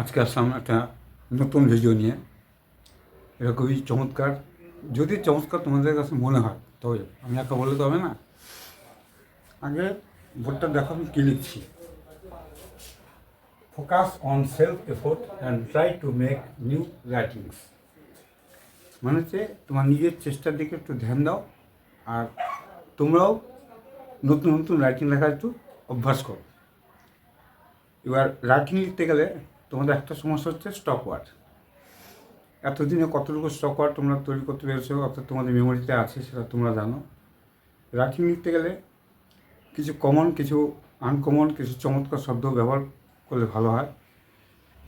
আজকে আসলাম একটা নতুন ভিডিও নিয়ে। এটা খুবই চমৎকার। যদি চমৎকার তোমাদের কাছে মনে হয়, তবে আমি একা বললে তো হবে না? আগে বোর্ডটা দেখো, আমি কী লিখছি? Focus on self effort and try to make new writings মানে হচ্ছে তোমার নিজের চেষ্টার দিকে একটু ধ্যান দাও, আর তোমরাও নতুন নতুন রাইটিং লেখার একটু অভ্যাস করো। এবার রাইটিং লিখতে গেলে তোমাদের একটা সমস্যা হচ্ছে স্টক ওয়ার্ড এতদিনে কতটুকু স্টক ওয়ার্ড তোমরা তৈরি করতে পেরেছ, অর্থাৎ তোমাদের মেমোরিতে আছে সেটা তোমরা জানো। রাইটিং লিখতে গেলে কিছু কমন কিছু আনকমন কিছু চমৎকার শব্দ ব্যবহার করলে ভালো হয়।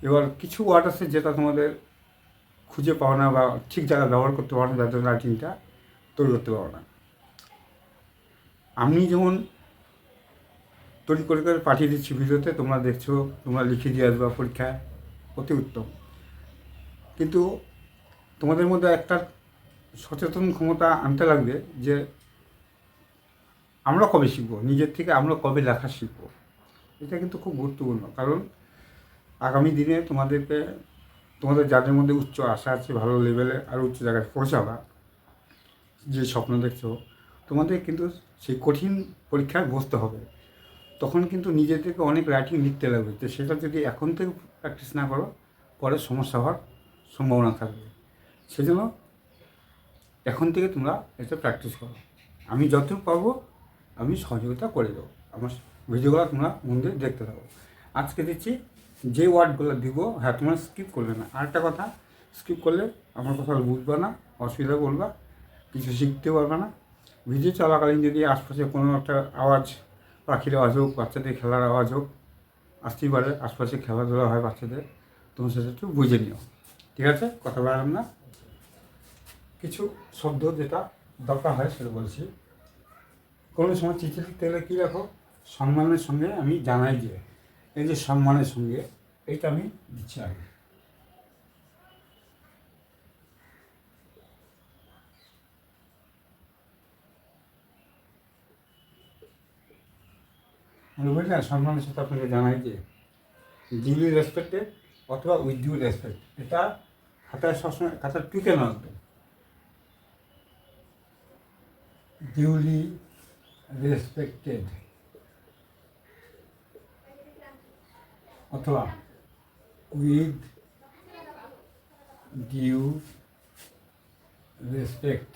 এবার কিছু ওয়ার্ড আছে যেটা তোমাদের খুঁজে পাও না বা ঠিক জায়গায় ব্যবহার করতে পারো না, যার জন্য রাইটিংটা তৈরি করতে পারো না। আমি যেমন তৈরি করে করে পাঠিয়ে দিচ্ছি ভিডিওতে, তোমরা দেখছ, তোমরা লিখে দিয়ে আসবা পরীক্ষায় অতি উত্তম। কিন্তু তোমাদের মধ্যে একটা সচেতন ক্ষমতা আনতে লাগবে যে আমরা কবে শিখব? নিজের থেকে আমরা কবে লেখা শিখব? এটা কিন্তু খুব গুরুত্বপূর্ণ। কারণ আগামী দিনে তোমাদেরকে, তোমাদের যাদের মধ্যে উচ্চ আশা আছে, ভালো লেভেলে আর উচ্চ জায়গায় পৌঁছাবা, যে স্বপ্ন দেখছ, তোমাদের কিন্তু সেই কঠিন পরীক্ষায় বসতে হবে। তখন কিন্তু নিজে থেকে অনেক রাইটিং লিখতে লাগবে। তো সেটা যদি এখন থেকে প্র্যাকটিস না করো, পরে সমস্যা হওয়ার সম্ভাবনা থাকবে। সেজন্য এখন থেকে তোমরা এটা প্র্যাকটিস করো। আমি যতটুকু পারব, আমি সহযোগিতা করে দেবো। আমার ভিডিওগুলো তোমরা মন দিয়ে দেখতে থাকো। আজকে দিচ্ছি, যে ওয়ার্ডগুলো দিব হ্যাঁ তোমরা স্কিপ করবে না। আরেকটা কথা স্কিপ করলে আমার কথা বুঝবে না, অসুবিধা করবা কিছু শিখতে পারবে না। ভিডিও চলাকালীন যদি আশপাশে কোনো একটা আওয়াজ পাখির আওয়াজ হোক, বাচ্চাদের খেলার আওয়াজ হোক, আসতেই পারে, আশপাশে খেলাধুলা হয় বাচ্চাদের। তুমি সেটা একটু বুঝে নিও। ঠিক আছে? কথা বললাম না। কিছু শব্দ যেটা দরকার হয় সেটা বলছি। কোনো সময় চিঠি লিখতে গেলে কী রাখো? সম্মানের সঙ্গে আমি জানাই যে, এই যে সম্মানের সঙ্গে, এইটা আমি দিচ্ছি আগে। মানে বুঝলেন সম্মানের সাথে আপনাকে জানাই যে ডিউলি রেসপেক্টেড অথবা উইথ ডিউ রেসপেক্ট এটা খাতায় সবসময় খাতার টুকে রাখবে ডিউলি রেসপেক্টেড অথবা উইথ ডিউ রেসপেক্ট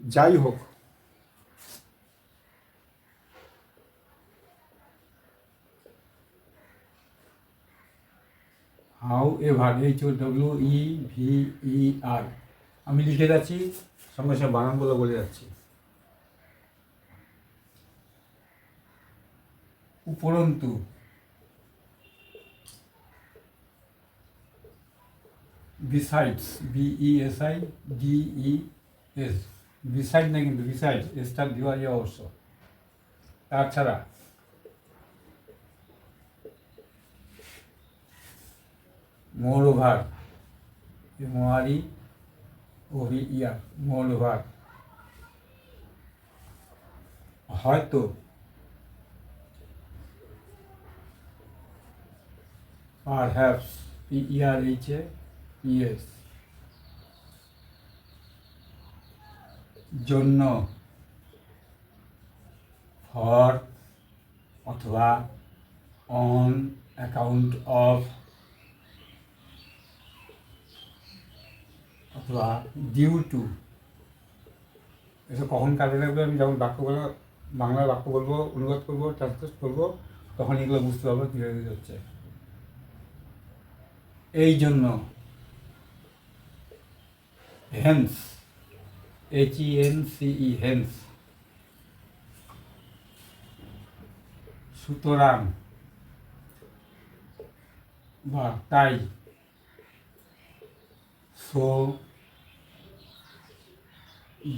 যাই হোক, however H O W E V E R. আমি লিখে যাচ্ছি, সঙ্গে সঙ্গে বানানগুলো বলে যাচ্ছি। উপরন্তু besides B E S I D E S beside না কিন্তু বিসাইড এসটা দেওয়া যায় অবশ্য। তাছাড়া মৌলভার। মোয়ারি ওভি ইয়া মৌলভার। হয়তো। Perhaps P E R H A S জন্য ফর অথবা অন অ্যাকাউন্ট অফ অথবা ডিউ টু এসব কখন কাজে লাগবে আমি যখন বাক্যগুলো বাংলা বাক্য বলব, অনুবাদ করব ট্রান্সলেট করব, তখন এগুলো বুঝতে পারব কীভাবে হচ্ছে। এই জন্য hence H E N C E hence সুতরাং, বা তাই। So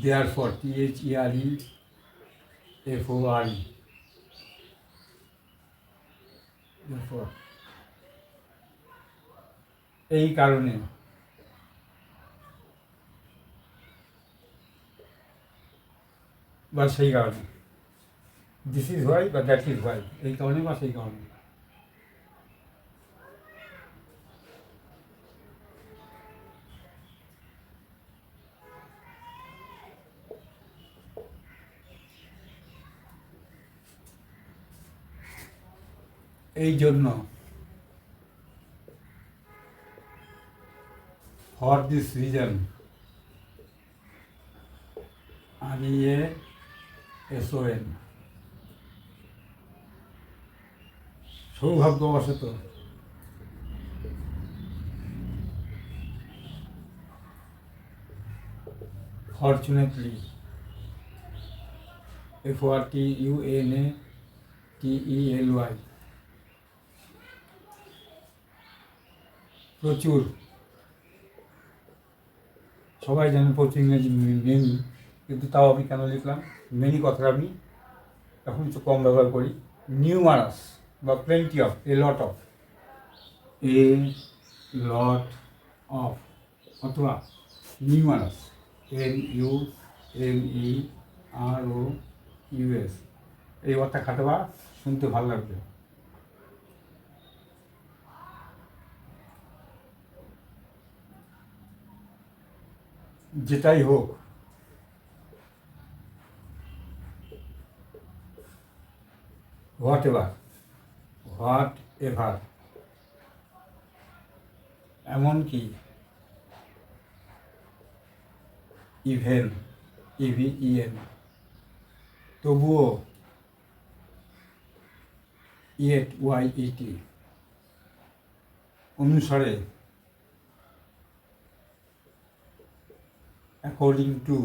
therefore T H E E F O R E এই কারণে বা সেই কারণে দিস ইজ হোয়াই বা দ্যাট ইজ হোয়াই এই কারণে বা সেই কারণে এই জন্য ফর দিস রিজন আর ইয়ে এসওএন সৌভাগ্যবশত fortunately F R T U N A T E L Y প্রচুর। সবাই জানে প্রচুর ইংরেজি মেনি কিন্তু তাও আমি কেন লিখলাম? মেনি কথাটা আমি এখন একটু কম ব্যবহার করি। নিউমারাস বা plenty of a lot of a lot of অথবা numerous N U M E R O U S এই ওয়ার্ডটা খাটবা শুনতে ভালো লাগবে। যেটাই হোক হোয়াট এভার? Whatever? এমনকি even E V E N তবুও, ইয়েট ওয়াই ইটি অনুসারে, according to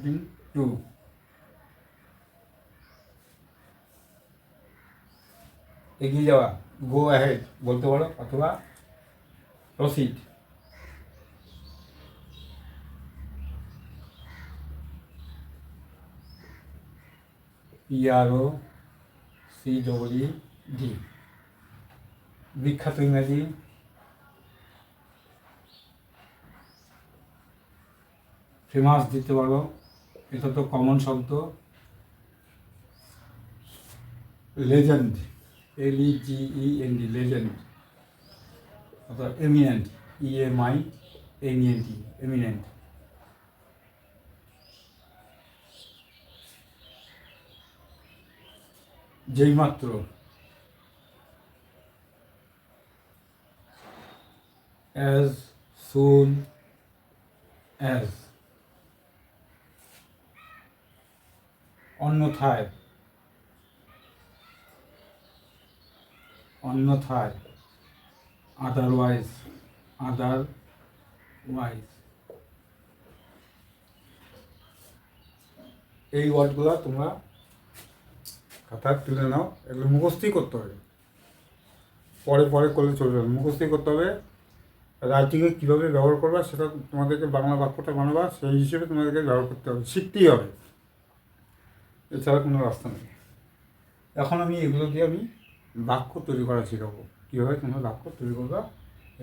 according to এগিয়ে যাওয়া গো অ্যাহেড বলতে পারো, অথবা proceed P R O C W D বিখ্যাত ইংরাজি। ফেমাস দিতে পারো। এটা তো কমন শব্দ। Legend L E G E N D legend অর্থাৎ eminent E M I N N as soon as. অন্যথায়। অন্যথায়। আদারওয়াইজ আদারওয়াইজ এই ওয়ার্ডগুলো তোমরা খাতায় তুলে নাও, এগুলো মুখস্থই করতে হবে। পরে পরে করলে চলবে না, মুখস্থই করতে হবে। রাইটিংয়ে কীভাবে ব্যবহার করবা সেটা তোমাদেরকে বাংলা বাক্যটা বানাবা, সেই হিসেবে তোমাদেরকে ব্যবহার করতে হবে, শিখতেই হবে। এছাড়া কোনো রাস্তা নেই। এখন আমি এগুলো দিয়ে আমি বাক্য তৈরি করা শেখাবো। কীভাবে তোমরা বাক্য তৈরি করবা,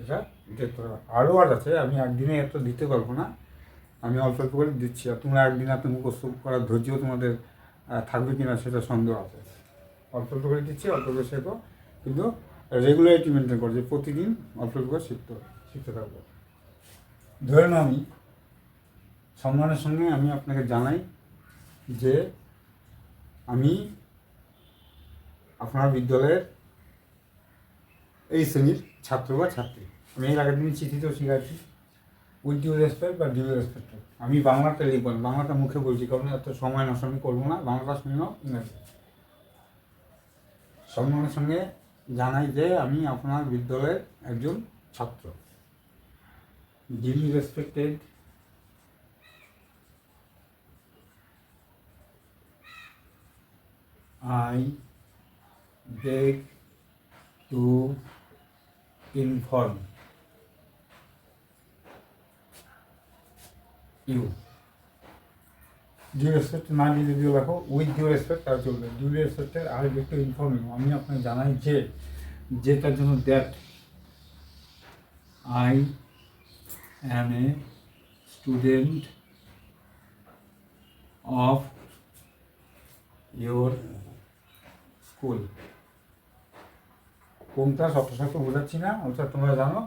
এটা দেখতে হবে। আরও আর আছে, আমি একদিনে এত দিতে পারব না। আমি অল্প অল্প করে দিচ্ছি। আর তোমরা একদিন এত মুখস্থ করার ধৈর্য তোমাদের থাকবে কি না সেটা সন্দেহ আছে। অল্প অল্প করে দিচ্ছি, অল্প করে শেখো। কিন্তু রেগুলারিটি মেনটেন করো যে প্রতিদিন অল্প অল্প করে শিখতে শিখতে থাকব। ধরে নাও আমি, সম্মানের সঙ্গে আমি আপনাকে জানাই যে আমি আপনার বিদ্যালয়ের এই শ্রেণির ছাত্র বা ছাত্রী। আমি এর আগের দিন চিঠিতেও শিখাচ্ছি উইথ ডিউ রেসপেক্ট বা ডিউ রেসপেক্ট। আমি বাংলাটা লিখব না, বাংলাটা মুখে বলছি কারণ এত সময় নষ্ট আমি করব না বাংলাটা শুনে ইংরাজি। সম্মানের সঙ্গে জানাই যে আমি আপনার বিদ্যালয়ের একজন ছাত্র। Duly respected I beg to inform you. Due respect না দিয়ে যদি লেখো উইথ ডিউ রেসপেক্ট তার চলবে ডিউ রেসপেক্টের আই বেগ টু ইনফর্ম আমি আপনাকে জানাই যে, যেটার জন্য that I am a student of your school. কোনটা শক্ত বোঝাচ্ছি না ওটা তোমরা জানো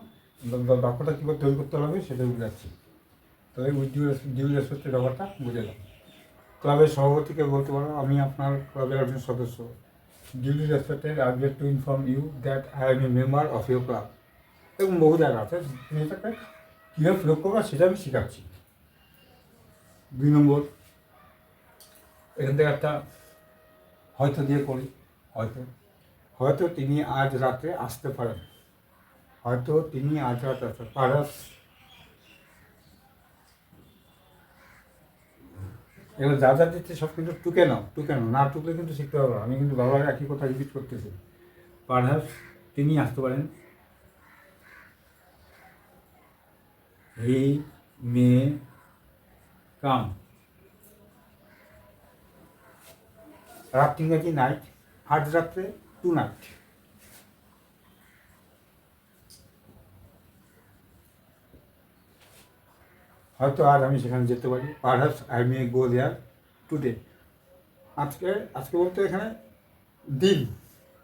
বাক্যটা কীভাবে তৈরি করতে হবে সেটাই বোঝাচ্ছি। তবে ডিউ রেসপেক্টের ব্যাপারটা বুঝালাম ক্লাবের সভাপতিকে বলতে পারো, আমি আপনার ক্লাবের একজন সদস্য। Duly respected I get to inform you that I am a member of your club এবং বহু জায়গা আছে, তুমি এটাকে কীভাবে প্রয়োগ করবে সেটা আমি শেখাচ্ছি। দুই নম্বর, এখান থেকে একটা হয়তো দিয়ে করি। হয়তো হয়তো তিনি আজ রাতে আসতে পারেন। হয়তো তিনি আজ রাতে আসতে পারাস। এবার যা যা দিচ্ছে সব কিন্তু টুকে নাও টুকে নাও। না টুকলে কিন্তু শিখতে পারব। আমি কিন্তু বাবার একই কথা রিপিট করতেছি। পারহাস তিনি আসতে পারেন। হি মে কাম। রাত ইংরাজি নাইট? আজ রাত্রে, টু নাইট। হয়তো আর আমি সেখানে যেতে পারি। Perhaps I may go there today. আজকে আজকে বলতে এখানে দিন।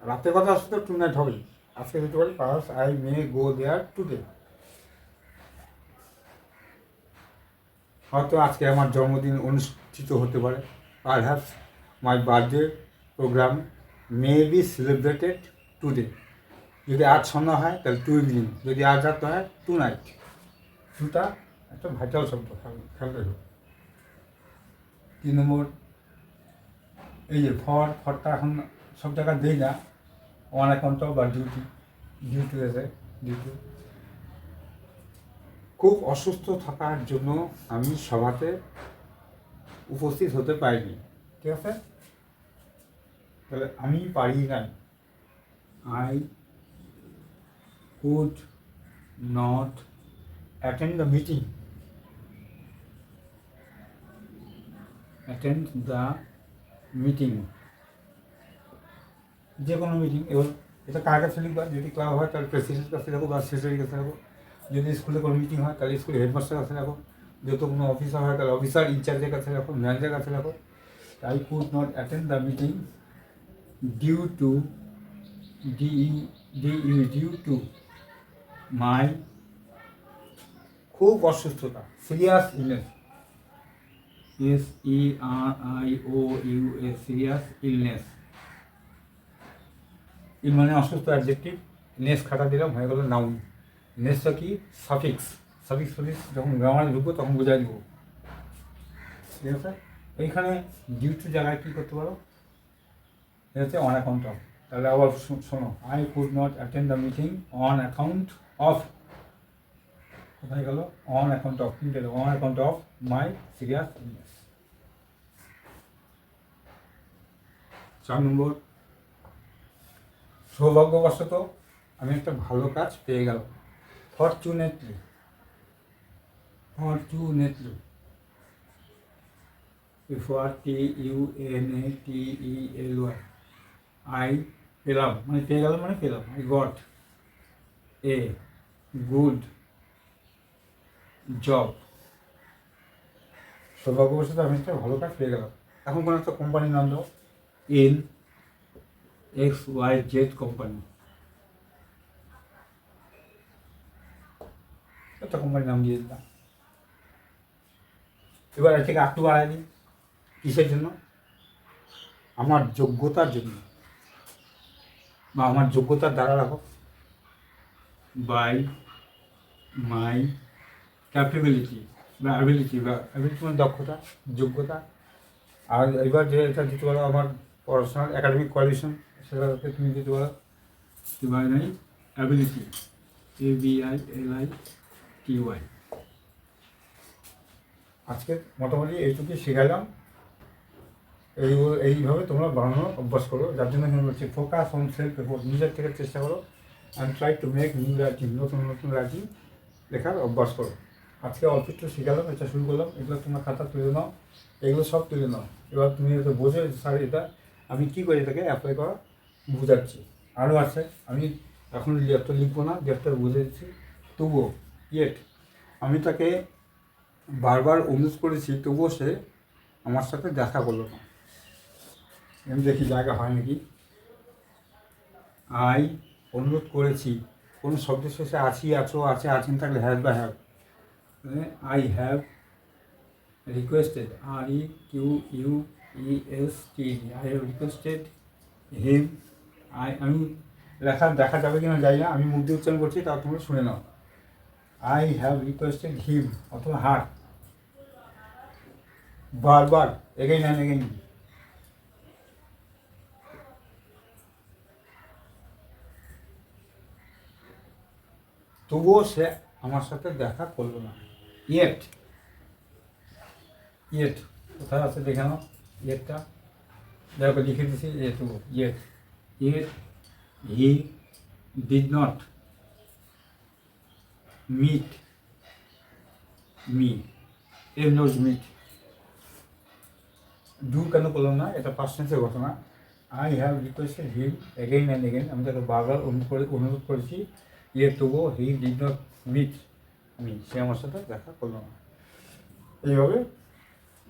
রাতের কথা আসলে তো টু নাইট হবেই। আজকে যেতে পারি perhaps I may go there today. হয়তো আজকে আমার জন্মদিন অনুষ্ঠিত হতে পারে। Perhaps my birthday programme. May be celebrated today যদি আজ সন্ধ্যা হয়, তাহলে টু ইভিনিং যদি আজ রাত হয় টু নাইট টুটা একটা ভাইটাল শব্দ, খেয়াল- রেখো। তিন নম্বর, এই যে ফর, ফরটা এখন সব জায়গায় দেই না। অন অ্যাকাউন্ট বা ডিউটি ডিউটি এসে ডিউটি খুব অসুস্থ থাকার জন্য আমি সভাতে উপস্থিত হতে পারিনি। ঠিক আছে? তাহলে আমি পারি নাই I could not attend the meeting attend the meeting যে কোনো মিটিং এবার এটা কার কাছে লিখবা? যদি ক্লাব হয়, তাহলে প্রেসিডেন্টের কাছে রাখো বা সেক্রেটারির কাছে রাখো যদি স্কুলে কোনো মিটিং হয়, তাহলে স্কুলের হেডমাস্টার কাছে রাখো যেহেতু কোনো অফিসার হয়, তাহলে অফিসার ইনচার্জের কাছে রাখো ম্যানেজার কাছে রাখো I could not attend the meeting due to D D U due to my খুব অসুস্থতা serious illness S E R I O U S serious illness ill মানে অসুস্থ অ্যাডজেক্টিভ নেস খাতা দিলাম হয়ে গেল নাউন নেসটা কি? সাফিক্স সাফিক্স ফিক্স যখন গ্রামারে ঢুকবো তখন বোঝাই দেবো। ঠিক আছে? এইখানে ডিউটি জায়গায় কী করতে পারো? হচ্ছে অন অ্যাকাউন্ট অফ তাহলে আবার শোনো I could not attend the meeting on account of কোথায় গেল? অন অ্যাকাউন্ট অফ তিনটে on account of my serious illness চার নম্বর, সৌভাগ্যবশত আমি একটা ভালো কাজ পেয়ে গেলাম। Fortunately fortunately F R T U N A T E L Y I পেলাম মানে পেয়ে গেলাম মানে পেলাম I got a good job সৌভাগ্যবশত আমি একটা ভালো কাজ পেয়ে গেলাম। এখন কোনো একটা কোম্পানির নাম দাও in X Y Z company একটা কোম্পানির নাম দিয়ে দিলাম। এবার এর থেকে একটু বাড়াই দিই কিসের জন্য? আমার যোগ্যতার জন্য। বা আমার যোগ্যতার দ্বারা রাখো। বাই, মাই ক্যাপেবিলিটি বা অ্যাবিলিটি বা অ্যাবিলিটি মানে দক্ষতা, যোগ্যতা। আর এবার যে এটা দিতে পারো আমার পড়াশোনার একাডেমিক কোয়ালিফিকেশন সেটাকে তুমি দিতে পারো। By my ability A B I L I T Y আজকে মোটামুটি এইটুকুই শেখালাম। এই এইভাবে তোমরা বানানোর অভ্যাস করো। যার জন্য আমি বলছি ফোকাস অন সেলফ এফোর্ট নিজের থেকে চেষ্টা করো and try to make new writing নতুন নতুন রাইটিং লেখার অভ্যাস করো। আজকে অল্প একটু শেখালাম, এটা শুরু করলাম, এগুলো তোমরা খাতা তুলে নাও, এগুলো সব তুলে নাও। এবার তুমি এটা বোঝো স্যার, এটা আমি কী করে এটাকে অ্যাপ্লাই করা বোঝাচ্ছি? আরও আছে, আমি এখন লেফটটা লিখব না লেফটটা বুঝে দিচ্ছি। তবুও ইয়েট আমি তাকে বারবার অনুরোধ করেছি, তবুও সে আমার সাথে দেখা করল না। আমি দেখি জায়গা হয় নাকি? আই, অনুরোধ করেছি। কোন শব্দ শেষে আছি, আছো, আছে, আছেন থাকলে হ্যাভ বা have I have requested R E Q U E S T I have requested him I আমি লেখা দেখা যাবে কিনা যাই না, আমি দিয়ে উচ্চারণ করছি তা তোমরা শুনে নাও। আই হ্যাভ রিকোয়েস্টেড হিম অথবা হার বারবার এগেই এগেইন অ্যান্ড এগেইন তবুও সে আমার সাথে দেখা করল না। ইয়েট। ইয়েট। কোথায় আছে দেখে নাও ইয়েটটা দেখো লিখে দিছি এটুকু yet. Yet. He did not meet me. M নোজ মিট। ডু কেন করলাম না? এটা পাঁচ সেন্সের ঘটনা। I have requested him again and again আমি তাকে বারবার অনুরোধ করেছি। ইয়ে তবুও he did not meet me সে আমার সাথে দেখা করল না। এইভাবে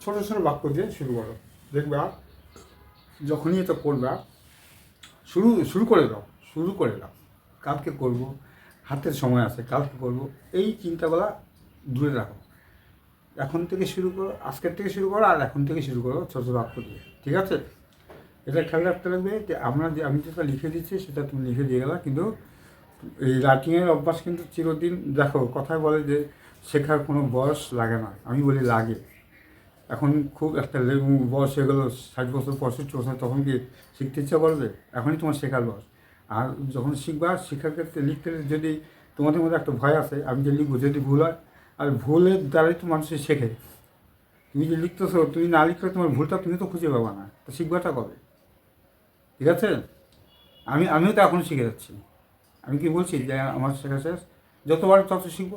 ছোটো ছোটো বাক্য দিয়ে শুরু করো। দেখবা যখনই এটা করবা শুরু শুরু করে দাও, শুরু করে দাও। কালকে করব, হাতের সময় আছে, কালকে করব। এই চিন্তাগুলা দূরে রাখো। এখন থেকে শুরু করো, আজকের থেকে শুরু করো, আর এখন থেকে শুরু করো ছোটো ছোটো বাক্য দিয়ে। ঠিক আছে? এটা খেয়াল রাখতে লাগবে যে আমরা যে আমি যেটা লিখে দিচ্ছি, সেটা তুমি লিখে দিয়ে গেলা, কিন্তু এই রাইটিংয়ের অভ্যাস কিন্তু চিরদিন, দেখো, কথায় বলে যে শেখার কোনো বয়স লাগে না। আমি বলি লাগে। এখন খুব একটা বয়স হয়ে গেলো, ষাট বছর, পঁয়ষট্টি বছর, তখন কি শিখতে ইচ্ছা করবে? এখনই তোমার শেখার বয়স। আর যখন শিখবা, শেখার ক্ষেত্রে লিখতে যদি তোমাদের মধ্যে একটা ভয় আছে, আমি যে লিখব, যদি ভুল হয়, আর ভুলের দ্বারাই তো মানুষ শেখে। তুমি যে লিখতেছো, তুমি না লিখলে তোমার ভুলটা তুমি তো খুঁজে পাবা না। তো শিখবাটা কবে? ঠিক আছে? আমি, আমিও তো এখন শিখে যাচ্ছি। আমি কি বলছি যে আমার শেখা শেষ? যতবার তত শিখব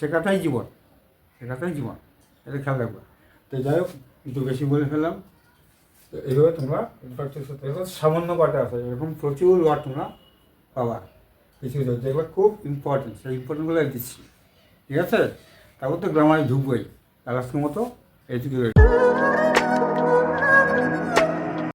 শেখাটাই জীবন। শেখাটাই জীবন। এটা খেয়াল রাখব। তো যাই হোক, একটু বেশি বলে ফেললাম। তো এইভাবে তোমরা সামান্য কটা আছে, এরকম প্রচুর ওয়ার্ড তোমরা পাবা। কিছু যেগুলো খুব ইম্পর্টেন্ট সেই ইম্পর্টেন্টগুলো দিচ্ছি। ঠিক আছে? তারপর তো গ্রামারে ঢুকবোই। আজকের মতো এইটুকু